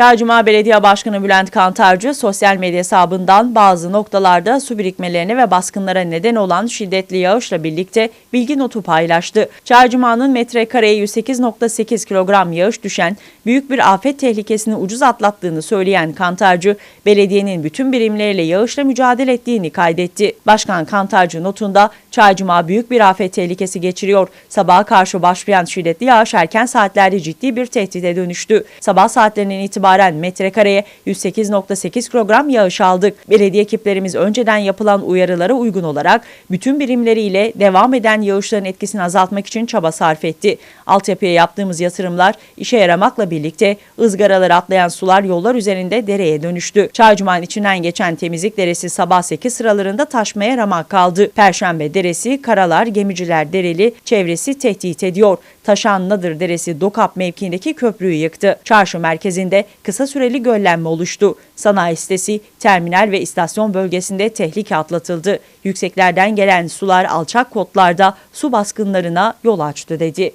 Çaycuma Belediye Başkanı Bülent Kantarcı sosyal medya hesabından bazı noktalarda su birikmelerine ve baskınlara neden olan şiddetli yağışla birlikte bilgi notu paylaştı. Çaycuma'nın metrekareye 108.8 kilogram yağış düşen büyük bir afet tehlikesini ucuz atlattığını söyleyen Kantarcı, belediyenin bütün birimleriyle yağışla mücadele ettiğini kaydetti. Başkan Kantarcı notunda Çaycuma büyük bir afet tehlikesi geçiriyor. Sabaha karşı başlayan şiddetli yağış erken saatlerde ciddi bir tehdide dönüştü. Sabah saatlerinden itibaren metrekareye 108.8 kilogram yağış aldık. Belediye ekiplerimiz önceden yapılan uyarılara uygun olarak bütün birimleriyle devam eden yağışların etkisini azaltmak için çaba sarf etti. Altyapıya yaptığımız yatırımlar işe yaramakla birlikte ızgaraları atlayan sular yollar üzerinde dereye dönüştü. Çaycuma'nın içinden geçen temizlik deresi sabah 8 sıralarında taşmaya ramak kaldı. Perşembe deresi, Karalar, Gemiciler Dereli çevresi tehdit ediyor. Taşan Nadır Deresi Dokap mevkiindeki köprüyü yıktı. Çarşı merkezinde kısa süreli göllenme oluştu. Sanayi sitesi, terminal ve istasyon bölgesinde tehlike atlatıldı. Yükseklerden gelen sular alçak kotlarda su baskınlarına yol açtı dedi.